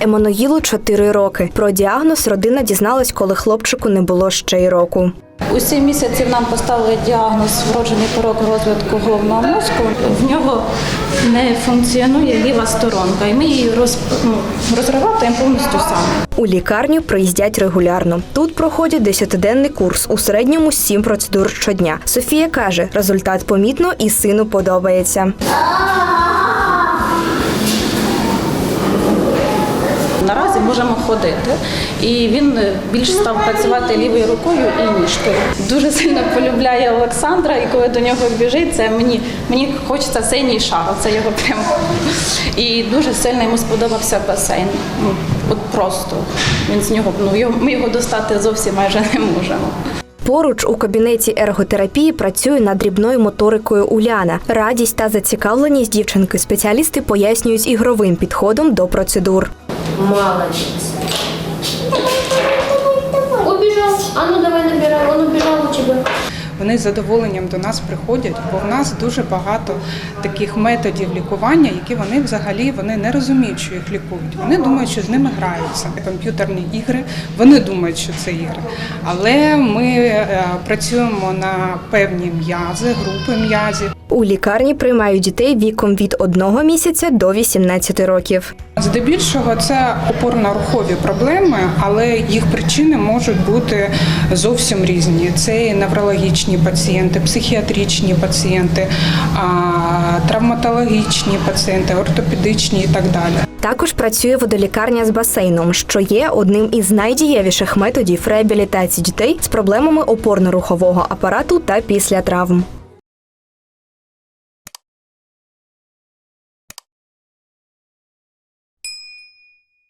Еммануїлу 4 роки. Про діагноз родина дізналась, коли хлопчику не було ще й року. У сім місяців нам поставили діагноз вроджений порок розвитку головного мозку. В нього не функціонує ліва сторонка, і ми її роз, ну, розриваємо повністю самі. У лікарню приїздять регулярно. Тут проходять 10-денний курс, у середньому 7 процедур щодня. Софія каже, результат помітно і сину подобається. Можемо ходити, і він е, більш став працювати лівою рукою і ніжкою. Дуже сильно полюбляє Олександра, і коли до нього біжить, це мені, мені хочеться синій шар. Це його прямо. І дуже сильно йому сподобався басейн. Ну, от просто він з нього ну ми його достати зовсім майже не можемо. Поруч у кабінеті ерготерапії працює над дрібною моторикою Уляна. Радість та зацікавленість дівчинки спеціалісти пояснюють ігровим підходом до процедур. Молодец. Убежал. А ну давай набирай. Он убежал у тебя. Вони з задоволенням до нас приходять, бо в нас дуже багато таких методів лікування, які вони взагалі вони не розуміють, що їх лікують. Вони думають, що з ними граються. Комп'ютерні ігри, вони думають, що це ігри. Але ми е, працюємо на певні м'язи, групи м'язів. У лікарні приймають дітей віком від 1 місяця до 18 років. Здебільшого це опорно-рухові проблеми, але їх причини можуть бути зовсім різні. Це і неврологічні пацієнти, психіатричні пацієнти, травматологічні пацієнти, ортопедичні і так далі. Також працює водолікарня з басейном, що є одним із найдієвіших методів реабілітації дітей з проблемами опорно-рухового апарату та після травм.